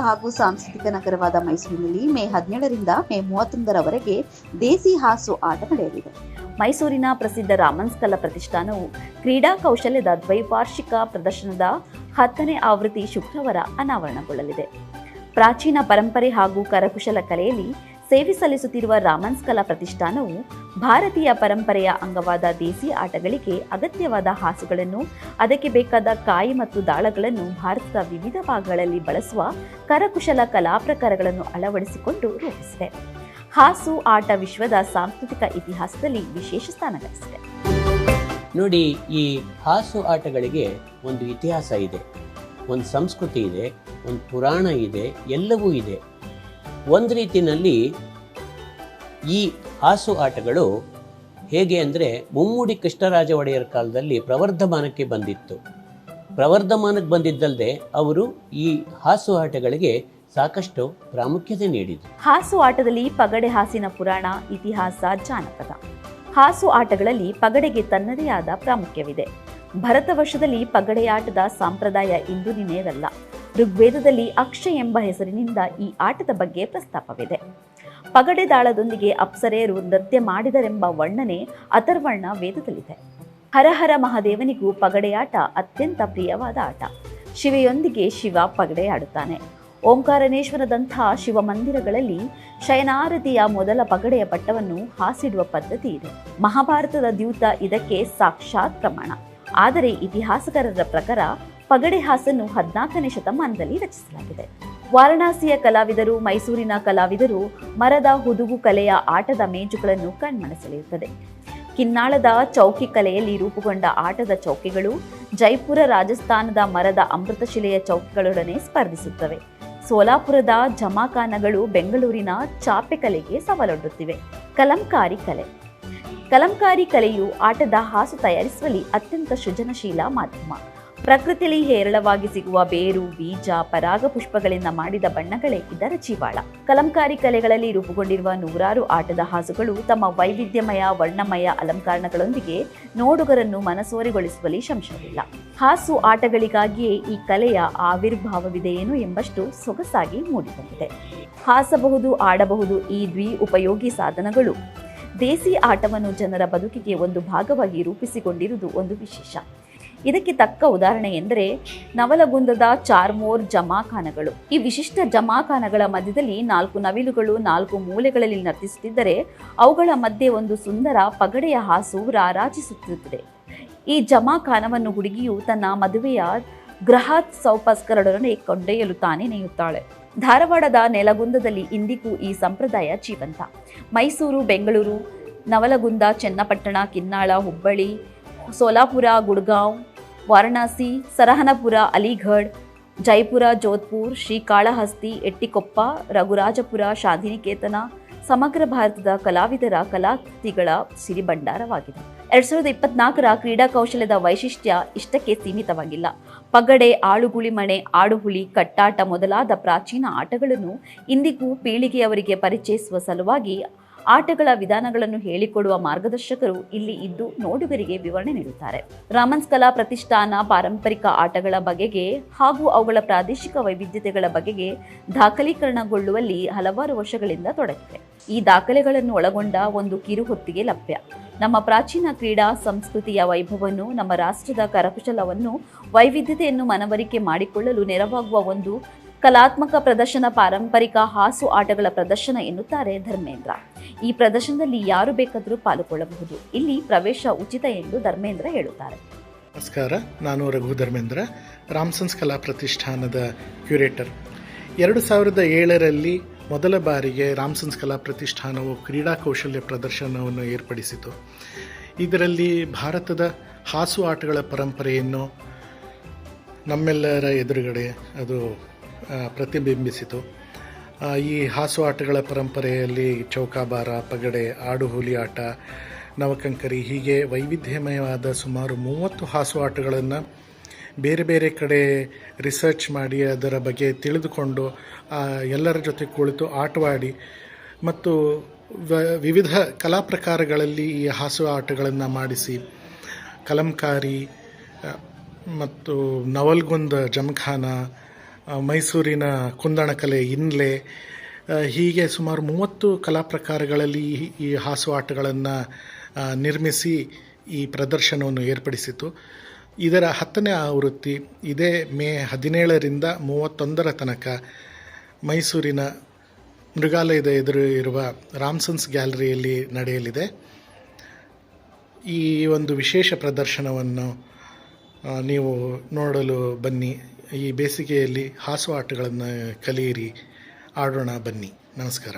ಹಾಗೂ ಸಾಂಸ್ಕೃತಿಕ ನಗರವಾದ ಮೈಸೂರಿನಲ್ಲಿ ಮೇ ಹದಿನೇಳರಿಂದ ಮೇ ಮೂವತ್ತೊಂದರವರೆಗೆ ದೇಸಿ ಹಾಸು ಆಟ ನಡೆಯಲಿದೆ. ಮೈಸೂರಿನ ಪ್ರಸಿದ್ಧ ರಾಮನ್ಸ್ ಕಲಾ ಪ್ರತಿಷ್ಠಾನವು ಕ್ರೀಡಾ ಕೌಶಲ್ಯದ ದ್ವೈವಾರ್ಷಿಕ ಪ್ರದರ್ಶನದ ಹತ್ತನೇ ಆವೃತ್ತಿ ಶುಕ್ರವಾರ ಅನಾವರಣಗೊಳ್ಳಲಿದೆ. ಪ್ರಾಚೀನ ಪರಂಪರೆ ಹಾಗೂ ಕರಕುಶಲ ಕಲೆಯಲ್ಲಿ ಸೇವೆ ಸಲ್ಲಿಸುತ್ತಿರುವ ರಾಮನ್ಸ್ ಕಲಾ ಪ್ರತಿಷ್ಠಾನವು ಭಾರತೀಯ ಪರಂಪರೆಯ ಅಂಗವಾದ ದೇಸಿ ಆಟಗಳಿಗೆ ಅಗತ್ಯವಾದ ಹಾಸುಗಳನ್ನು, ಅದಕ್ಕೆ ಬೇಕಾದ ಕಾಯಿ ಮತ್ತು ದಾಳಗಳನ್ನು ಭಾರತದ ವಿವಿಧ ಭಾಗಗಳಲ್ಲಿ ಬಳಸುವ ಕರಕುಶಲ ಕಲಾ ಪ್ರಕಾರಗಳನ್ನು ಅಳವಡಿಸಿಕೊಂಡು ರೂಪಿಸಿದೆ. ಹಾಸು ಆಟ ವಿಶ್ವದ ಸಾಂಸ್ಕೃತಿಕ ಇತಿಹಾಸದಲ್ಲಿ ವಿಶೇಷ ಸ್ಥಾನ ಗಳಿಸಿದೆ. ನೋಡಿ, ಈ ಹಾಸು ಆಟಗಳಿಗೆ ಒಂದು ಇತಿಹಾಸ ಇದೆ, ಒಂದು ಸಂಸ್ಕೃತಿ ಇದೆ, ಒಂದು ಪುರಾಣ ಇದೆ, ಎಲ್ಲವೂ ಇದೆ. ಒಂದು ರೀತಿಯಲ್ಲಿ ಈ ಹಾಸು ಆಟಗಳು ಹೇಗೆ ಅಂದರೆ ಮುಮ್ಮೂಡಿ ಕೃಷ್ಣರಾಜ ಒಡೆಯರ ಕಾಲದಲ್ಲಿ ಪ್ರವರ್ಧಮಾನಕ್ಕೆ ಬಂದಿತ್ತು. ಪ್ರವರ್ಧಮಾನಕ್ಕೆ ಬಂದಿದ್ದಲ್ಲದೆ ಅವರು ಈ ಹಾಸು ಆಟಗಳಿಗೆ ಸಾಕಷ್ಟು ಪ್ರಾಮುಖ್ಯತೆ ನೀಡಿದರು. ಹಾಸು ಆಟದಲ್ಲಿ ಪಗಡೆ ಹಾಸಿನ ಪುರಾಣ, ಇತಿಹಾಸ, ಜಾನಪದ. ಹಾಸು ಆಟಗಳಲ್ಲಿ ಪಗಡೆಗೆ ತನ್ನದೇ ಆದ ಪ್ರಾಮುಖ್ಯವಿದೆ. ಭರತ ವರ್ಷದಲ್ಲಿ ಆಟದ ಸಂಪ್ರದಾಯ ಇಂದು ನಿನ್ನೆಯದಲ್ಲ ಋಗ್ವೇದದಲ್ಲಿ ಅಕ್ಷ ಎಂಬ ಹೆಸರಿನಿಂದ ಈ ಆಟದ ಬಗ್ಗೆ ಪ್ರಸ್ತಾಪವಿದೆ. ಪಗಡೆ ದಾಳದೊಂದಿಗೆ ಅಪ್ಸರೆಯರು ನೃತ್ಯ ಮಾಡಿದರೆಂಬ ವರ್ಣನೆ ಅಥರ್ವರ್ಣ ವೇದದಲ್ಲಿದೆ. ಹರಹರ ಮಹಾದೇವನಿಗೂ ಪಗಡೆಯಾಟ ಅತ್ಯಂತ ಪ್ರಿಯವಾದ ಆಟ. ಶಿವೆಯೊಂದಿಗೆ ಶಿವ ಪಗಡೆ ಆಡುತ್ತಾನೆ ಶಿವಮಂದಿರಗಳಲ್ಲಿ ಶಿವ ಮಂದಿರಗಳಲ್ಲಿ ಶಯನಾರತಿಯ ಮೊದಲ ಪಗಡೆಯ ಪಟ್ಟವನ್ನು ಹಾಸಿಡುವ ಪದ್ಧತಿ ಇದೆ. ಮಹಾಭಾರತದ ದ್ಯೂತ ಇದಕ್ಕೆ ಸಾಕ್ಷಾತ್ ಪ್ರಮಾಣ. ಆದರೆ ಇತಿಹಾಸಕಾರರ ಪ್ರಕಾರ ಪಗಡೆ ಹಾಸನ್ನು ಹದಿನಾಲ್ಕನೇ ಶತಮಾನದಲ್ಲಿ ರಚಿಸಲಾಗಿದೆ. ವಾರಣಾಸಿಯ ಕಲಾವಿದರು, ಮೈಸೂರಿನ ಕಲಾವಿದರು ಮರದ ಹುದುಗು ಕಲೆಯ ಆಟದ ಮೇಜುಗಳನ್ನು ಕಣ್ಮಣಿಸಲಿರುತ್ತದೆ ಕಿನ್ನಾಳದ ಚೌಕಿ ಕಲೆಯಲ್ಲಿ ರೂಪುಗೊಂಡ ಆಟದ ಚೌಕಿಗಳು ಜೈಪುರ ರಾಜಸ್ಥಾನದ ಮರದ ಅಮೃತಶಿಲೆಯ ಚೌಕಿಗಳೊಡನೆ ಸ್ಪರ್ಧಿಸುತ್ತವೆ. ಸೋಲಾಪುರದ ಜಮಾಖಾನಗಳು ಬೆಂಗಳೂರಿನ ಚಾಪೆ ಕಲೆಗೆ ಸವಾಲೊಡ್ಡುತ್ತಿವೆ. ಕಲಂಕಾರಿ ಕಲೆ. ಕಲಂಕಾರಿ ಕಲೆಯು ಆಟದ ಹಾಸು ತಯಾರಿಸುವಲ್ಲಿ ಅತ್ಯಂತ ಸೃಜನಶೀಲ ಮಾಧ್ಯಮ. ಪ್ರಕೃತಿಯಲ್ಲಿ ಹೇರಳವಾಗಿ ಸಿಗುವ ಬೇರು, ಬೀಜ, ಪರಾಗ ಪುಷ್ಪಗಳಿಂದ ಮಾಡಿದ ಬಣ್ಣಗಳೇ ಇದರ ಜೀವಾಳ ಕಲಂಕಾರಿ ಕಲೆಗಳಲ್ಲಿ ರೂಪುಗೊಂಡಿರುವ ನೂರಾರು ಆಟದ ಹಾಸುಗಳು ತಮ್ಮ ವೈವಿಧ್ಯಮಯ, ವರ್ಣಮಯ ಅಲಂಕರಣಗಳೊಂದಿಗೆ ನೋಡುಗರನ್ನು ಮನಸೋರೆಗೊಳಿಸುವಲ್ಲಿ ಶಂಶವಿಲ್ಲ ಹಾಸು ಆಟಗಳಿಗಾಗಿಯೇ ಈ ಕಲೆಯ ಆವಿರ್ಭಾವವಿದೆಯೇನು ಎಂಬಷ್ಟು ಸೊಗಸಾಗಿ ಮೂಡಿಬಂದಿದೆ. ಹಾಸಬಹುದು, ಆಡಬಹುದು ಈ ದ್ವಿ ಉಪಯೋಗಿ ಸಾಧನಗಳು. ದೇಸಿ ಆಟವನ್ನು ಜನರ ಬದುಕಿಗೆ ಒಂದು ಭಾಗವಾಗಿ ರೂಪಿಸಿಕೊಂಡಿರುವುದು ಒಂದು ವಿಶೇಷ. ಇದಕ್ಕೆ ತಕ್ಕ ಉದಾಹರಣೆ ಎಂದರೆ ನವಲಗುಂದದ ಚಾರ್ಮೋರ್ ಜಮಾಖಾನಗಳು. ಈ ವಿಶಿಷ್ಟ ಜಮಾಖಾನಗಳ ಮಧ್ಯದಲ್ಲಿ ನಾಲ್ಕು ನವಿಲುಗಳು, ನಾಲ್ಕು ಮೂಲೆಗಳಲ್ಲಿ ನರ್ತಿಸುತ್ತಿದ್ದರೆ ಅವುಗಳ ಮಧ್ಯೆ ಒಂದು ಸುಂದರ ಪಗಡೆಯ ಹಾಸು ರಾರಾಜಿಸುತ್ತಿರುತ್ತದೆ. ಈ ಜಮಾಖಾನವನ್ನು ಹುಡುಗಿಯು ತನ್ನ ಮದುವೆಯ ಗೃಹತ್ ಸೌಪಸ್ಕರಡೊಡನೆ ಕೊಂಡೊಯ್ಯಲು ತಾನೇ ನೇಯುತ್ತಾಳೆ. ಧಾರವಾಡದ ನೆಲಗುಂದದಲ್ಲಿ ಇಂದಿಗೂ ಈ ಸಂಪ್ರದಾಯ ಜೀವಂತ. ಮೈಸೂರು, ಬೆಂಗಳೂರು, ನವಲಗುಂದ, ಚನ್ನಪಟ್ಟಣ, ಕಿನ್ನಾಳ, ಹುಬ್ಬಳ್ಳಿ, ಸೋಲಾಪುರ, ಗುಡ್ಗಾಂವ್ ವಾರಣಾಸಿ, ಸರಹನಪುರ, ಅಲಿಘಡ್, ಜೈಪುರ, ಜೋಧ್ಪುರ್ ಶ್ರೀ ಕಾಳಹಸ್ತಿ ಎಟ್ಟಿಕೊಪ್ಪ, ರಘುರಾಜಪುರ, ಶಾಂತಿನಿಕೇತನ, ಸಮಗ್ರ ಭಾರತದ ಕಲಾವಿದರ ಕಲಾಕೃತಿಗಳ ಸಿರಿಭಂಡಾರವಾಗಿದೆ. ಎರಡ್ ಸಾವಿರದ ಇಪ್ಪತ್ನಾಲ್ಕರ ಕ್ರೀಡಾ ಕೌಶಲ್ಯದ ವೈಶಿಷ್ಟ್ಯ ಇಷ್ಟಕ್ಕೆ ಸೀಮಿತವಾಗಿಲ್ಲ. ಪಗಡೆ ಆಳುಗುಳಿಮಣೆ ಆಡುಹುಳಿ, ಕಟ್ಟಾಟ ಮೊದಲಾದ ಪ್ರಾಚೀನ ಆಟಗಳನ್ನು ಇಂದಿಗೂ ಪೀಳಿಗೆಯವರಿಗೆ ಪರಿಚಯಿಸುವ ಸಲುವಾಗಿ ಆಟಗಳ ವಿಧಾನಗಳನ್ನು ಹೇಳಿಕೊಡುವ ಮಾರ್ಗದರ್ಶಕರು ಇಲ್ಲಿ ಇದ್ದು ನೋಡುಗರಿಗೆ ವಿವರಣೆ ನೀಡುತ್ತಾರೆ. ರಾಮನ್ಸ್ ಕಲಾ ಪ್ರತಿಷ್ಠಾನ, ಪಾರಂಪರಿಕ ಆಟಗಳ ಬಗೆಗೆ ಹಾಗೂ ಅವುಗಳ ಪ್ರಾದೇಶಿಕ ವೈವಿಧ್ಯತೆಗಳ ಬಗೆಗೆ ದಾಖಲೀಕರಣಗೊಳ್ಳುವಲ್ಲಿ ಹಲವಾರು ವರ್ಷಗಳಿಂದ ತೊಡಗಿದೆ. ಈ ದಾಖಲೆಗಳನ್ನು ಒಳಗೊಂಡ ಒಂದು ಕಿರು ಹೊತ್ತಿಗೆ ಲಭ್ಯ. ನಮ್ಮ ಪ್ರಾಚೀನ ಕ್ರೀಡಾ ಸಂಸ್ಕೃತಿಯ ವೈಭವವನ್ನು, ನಮ್ಮ ರಾಷ್ಟ್ರದ ಕರಕುಶಲವನ್ನು, ವೈವಿಧ್ಯತೆಯನ್ನು ಮನವರಿಕೆ ಮಾಡಿಕೊಳ್ಳಲು ನೆರವಾಗುವ ಒಂದು ಕಲಾತ್ಮಕ ಪ್ರದರ್ಶನ ಪಾರಂಪರಿಕ ಹಾಸು ಆಟಗಳ ಪ್ರದರ್ಶನ ಎನ್ನುತ್ತಾರೆ ಧರ್ಮೇಂದ್ರ. ಈ ಪ್ರದರ್ಶನದಲ್ಲಿ ಯಾರು ಬೇಕಾದರೂ ಪಾಲ್ಗೊಳ್ಳಬಹುದು. ಇಲ್ಲಿ ಪ್ರವೇಶ ಉಚಿತ ಎಂದು ಧರ್ಮೇಂದ್ರ ಹೇಳುತ್ತಾರೆ. ನಮಸ್ಕಾರ, ನಾನು ರಘು ಧರ್ಮೇಂದ್ರ ರಾಮ್ಸನ್ಸ್ ಕಲಾ ಪ್ರತಿಷ್ಠಾನದ ಕ್ಯೂರೇಟರ್. ಎರಡು ಸಾವಿರದ ಏಳರಲ್ಲಿ ಮೊದಲ ಬಾರಿಗೆ ರಾಮ್ಸನ್ಸ್ ಕಲಾ ಪ್ರತಿಷ್ಠಾನವು ಕ್ರೀಡಾ ಕೌಶಲ್ಯ ಪ್ರದರ್ಶನವನ್ನು ಏರ್ಪಡಿಸಿತು. ಇದರಲ್ಲಿ ಭಾರತದ ಹಾಸು ಆಟಗಳ ಪರಂಪರೆಯನ್ನು ನಮ್ಮೆಲ್ಲರ ಎದುರುಗಡೆ ಅದು ಪ್ರತಿಬಿಂಬಿಸಿತು. ಈ ಹಾಸು ಆಟಗಳ ಪರಂಪರೆಯಲ್ಲಿ ಚೌಕಾಬಾರ, ಪಗಡೆ ಆಡುಹುಲಿ ಆಟ, ನವಕಂಕರಿ ಹೀಗೆ ವೈವಿಧ್ಯಮಯವಾದ ಸುಮಾರು ಮೂವತ್ತು ಹಾಸು ಆಟಗಳನ್ನು ಬೇರೆ ಬೇರೆ ಕಡೆ ರಿಸರ್ಚ್ ಮಾಡಿ ಅದರ ಬಗ್ಗೆ ತಿಳಿದುಕೊಂಡು ಎಲ್ಲರ ಜೊತೆ ಕುಳಿತು ಆಟವಾಡಿ ಮತ್ತು ವಿವಿಧ ಕಲಾ ಪ್ರಕಾರಗಳಲ್ಲಿ ಈ ಹಾಸು ಆಟಗಳನ್ನು ಮಾಡಿಸಿ, ಕಲಂಕಾರಿ ಮತ್ತು ನವಲ್ಗುಂದ ಜಮಖಾನ ಮೈಸೂರಿನ ಕುಂದಣಕಲೆ ಇನ್ಲೆ ಆ, ಹೀಗೆ ಸುಮಾರು ಮೂವತ್ತು ಕಲಾ ಪ್ರಕಾರಗಳಲ್ಲಿ ಈ- ಹಾಸು ಆಟಗಳನ್ನು ನಿರ್ಮಿಸಿ ಈ ಪ್ರದರ್ಶನವನ್ನು ಏರ್ಪಡಿಸಿತು ಇದರ ಹತ್ತನೇ ಆವೃತ್ತಿ ಇದೇ ಮೇ ಹದಿನೇಳರಿಂದ ಮೂವತ್ತೊಂದರ ತನಕ ಮೈಸೂರಿನ ಮೃಗಾಲಯದ ಎದುರು ಇರುವ ರಾಮ್ಸನ್ಸ್ ಗ್ಯಾಲರಿಯಲ್ಲಿ ನಡೆಯಲಿದೆ. ಈ ಒಂದು ವಿಶೇಷ ಪ್ರದರ್ಶನವನ್ನು ನೀವು ನೋಡಲು ಬನ್ನಿ. ಈ ಬೇಸಿಗೆಯಲ್ಲಿ ಹಾಸು ಆಟಗಳನ್ನು ಕಲಿಯಿರಿ. ಆಡೋಣ ಬನ್ನಿ. ನಮಸ್ಕಾರ.